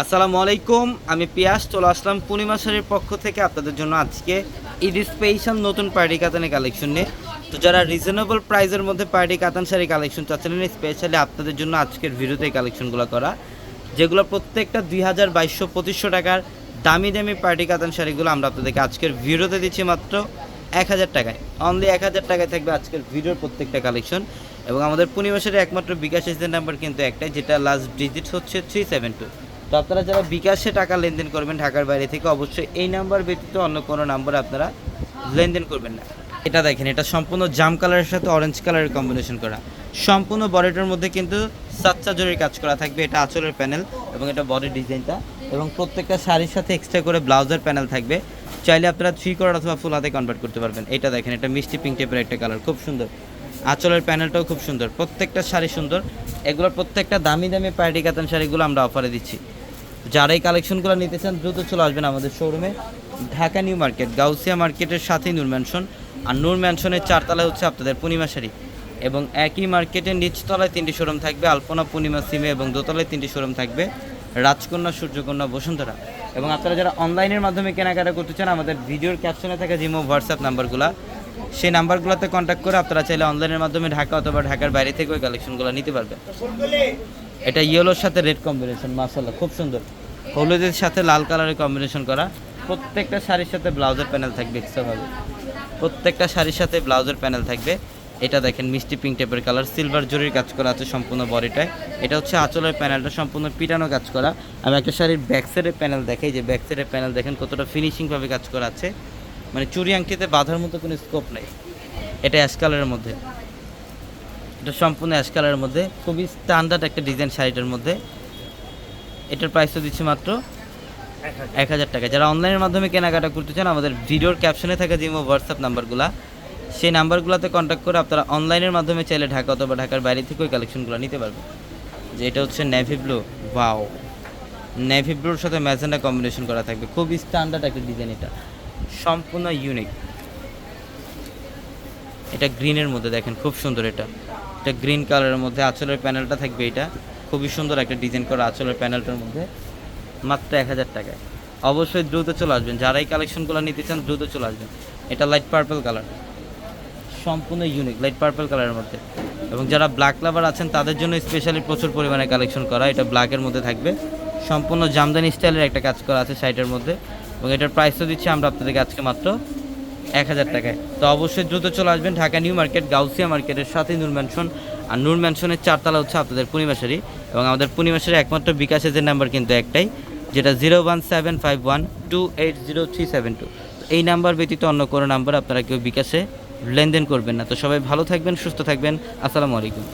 আসসালামু আলাইকুম, আমি পিয়াস, চলে আসলাম পূর্ণিমা শাড়ির পক্ষ থেকে আপনাদের জন্য আজকে ঈদ স্পেশাল নতুন পার্টি কাতানের কালেকশন নিয়ে। তো যারা রিজনেবল প্রাইসের মধ্যে পার্টি কাতান শাড়ি কালেকশন চাচ্ছিলেন স্পেশালি আপনাদের জন্য আজকের ভিডিওতে এই কালেকশনগুলো করা। যেগুলো প্রত্যেকটা দুই হাজার বাইশশো পঁচিশশো টাকার দামি দামি পার্টি কাতান শাড়িগুলো আমরা আপনাদেরকে আজকের ভিডিওতে দিচ্ছি মাত্র এক হাজার টাকায়। অনলি এক হাজার টাকায় থাকবে আজকের ভিডিওর প্রত্যেকটা কালেকশন এবং আমাদের পূর্ণিমাসের একমাত্র বিকাশ এজেন্ট নাম্বার কিন্তু একটাই, যেটা লাস্ট ডিজিট হচ্ছে থ্রি সেভেন টু তো আপনারা যারা বিকাশে টাকা লেনদেন করবেন ঢাকার বাইরে থেকে, অবশ্যই এই নাম্বার ব্যতীত অন্য কোনো নাম্বার আপনারা লেনদেন করবেন না। এটা দেখেন, এটা সম্পূর্ণ জাম কালারের সাথে অরেঞ্জ কালারের কম্বিনেশন করা। সম্পূর্ণ বডিটার মধ্যে কিন্তু সাচ্চা জরির কাজ করা থাকবে, এটা আঁচলের প্যানেল এবং এটা বডি ডিজাইনটা। এবং প্রত্যেকটা শাড়ির সাথে এক্সট্রা করে ব্লাউজের প্যানেল থাকবে। চাইলে আপনারা থ্রি কোয়ার অথবা ফুল হাতে কনভার্ট করতে পারবেন। এটা দেখেন, এটা মিষ্টি পিঙ্ক টাইপের একটা কালার খুব সুন্দর। আঁচলের প্যানেলটাও খুব সুন্দর। প্রত্যেকটা শাড়ি সুন্দর। এগুলোর প্রত্যেকটা দামি দামি পার্টি কাতান শাড়িগুলো আমরা অফারে দিচ্ছি। যারা এই কালেকশনগুলো নিতে চান, দ্রুত চলে আসবেন আমাদের শোরুমে ঢাকা নিউ মার্কেট, গাউসিয়া মার্কেটের সাথেই নূর ম্যানশন আর নূর ম্যানশনের চারতলায় হচ্ছে আপনাদের পূর্ণিমা শাড়ি। এবং একই মার্কেটের নিচতলায় তিনটি শোরুম থাকবে, আলপনা, পূর্ণিমা, সিমে এবং দোতলায় তিনটি শোরুম থাকবে, রাজকন্যা, সূর্যকন্যা, বসুন্ধরা। এবং আপনারা যারা অনলাইনের মাধ্যমে কেনাকাটা করতে চান, আমাদের ভিডিওর ক্যাপশনে থাকা জিমো হোয়াটসঅ্যাপ নাম্বারগুলো সেই নাম্বারগুলোতে কন্ট্যাক্ট করে আপনারা চাইলে অনলাইনের মাধ্যমে ঢাকা অথবা ঢাকার বাইরে থেকে ওই কালেকশনগুলো নিতে পারবেন। এটা ইয়েলোর সাথে রেড কম্বিনেশন মার্শাল্লাহ খুব সুন্দর। হলুদের সাথে লাল কালারের কম্বিনেশন করা। প্রত্যেকটা শাড়ির সাথে ব্লাউজের প্যানেল থাকবে এক্সট্রাভাবে প্রত্যেকটা শাড়ির সাথে ব্লাউজের প্যানেল থাকবে। এটা দেখেন, মিষ্টি পিঙ্ক টাইপের কালার সিলভার জরির কাজ করা আছে সম্পূর্ণ বডিটায়। এটা হচ্ছে আঁচলের প্যানেলটা সম্পূর্ণ পিটানো কাজ করা। আমি একটা শাড়ির ব্যাক সাইডের প্যানেল দেখাই, যে ব্যাক সাইডের প্যানেল দেখেন কতটা ফিনিশিংভাবে কাজ করা আছে। মানে চুরি আংটিতে বাঁধার মতো কোনো স্কোপ নেই। এটা অ্যাশ কালারের মধ্যে। এটা সম্পূর্ণ অ্যাশ কালারের মধ্যে খুবই স্ট্যান্ডার্ড একটা ডিজাইন শাড়িটার মধ্যে। এটার প্রাইসও দিচ্ছি মাত্র এক হাজার। টাকা। যারা অনলাইনের মাধ্যমে কেনাকাটা করতে চান আমাদের ভিডিওর ক্যাপশনে থাকা যে হোয়াটসঅ্যাপ নাম্বারগুলো সেই নাম্বারগুলোতে কন্ট্যাক্ট করে আপনারা অনলাইনের মাধ্যমে চাইলে ঢাকা অথবা ঢাকার বাইরে থেকে ওই কালেকশনগুলো নিতে পারবেন। যে এটা হচ্ছে নেভি ব্লু বাও নেভি ব্লুর সাথে ম্যাজেন্ডা কম্বিনেশন করা থাকবে। খুবই স্ট্যান্ডার্ড একটা ডিজাইন এটা। সম্পূর্ণ ইউনিক এটা গ্রিনের মধ্যে দেখেন খুব সুন্দর এটা। এটা গ্রিন কালারের মধ্যে আঁচলের প্যানেলটা থাকবে এটা। খুবই সুন্দর একটা ডিজাইন করা আঁচলের প্যানেলটার মধ্যে। মাত্র এক হাজার টাকায়। অবশ্যই দ্রুত চলে আসবেন। যারা এই কালেকশনগুলো নিতে চান, দ্রুত চলে আসবেন। এটা লাইট পার্পল কালার সম্পূর্ণ ইউনিক লাইট পার্পল কালারের মধ্যে। এবং যারা ব্ল্যাক লাভার আছেন, তাদের জন্য স্পেশালি প্রচুর পরিমাণে কালেকশন করা। এটা ব্ল্যাকের মধ্যে থাকবে। সম্পূর্ণ জামদানি স্টাইলের একটা কাজ করা আছে সাইটের মধ্যে। এবং এটার প্রাইসও দিচ্ছি আমরা আপনাদেরকে আজকে মাত্র এক হাজার টাকায়। তো অবশ্যই দ্রুত চলে আসবেন ঢাকা নিউ মার্কেট, গাউসিয়া মার্কেটের সাথে নূর ম্যানশন আর নূর ম্যানশনের চারতলা হচ্ছে আপনাদের পূর্ণিমাশারি এবং আমাদের পূর্ণিমাশারি একমাত্র বিকাশ এজেন্ট নাম্বার কিন্তু একটাই, যেটা zero one seven five one two eight zero three seven two. এই নাম্বার ব্যতীত অন্য কোনো নাম্বার আপনারা কেউ বিকাশে লেনদেন করবেন না। তো সবাই ভালো থাকবেন, সুস্থ থাকবেন। আসসালামু আলাইকুম।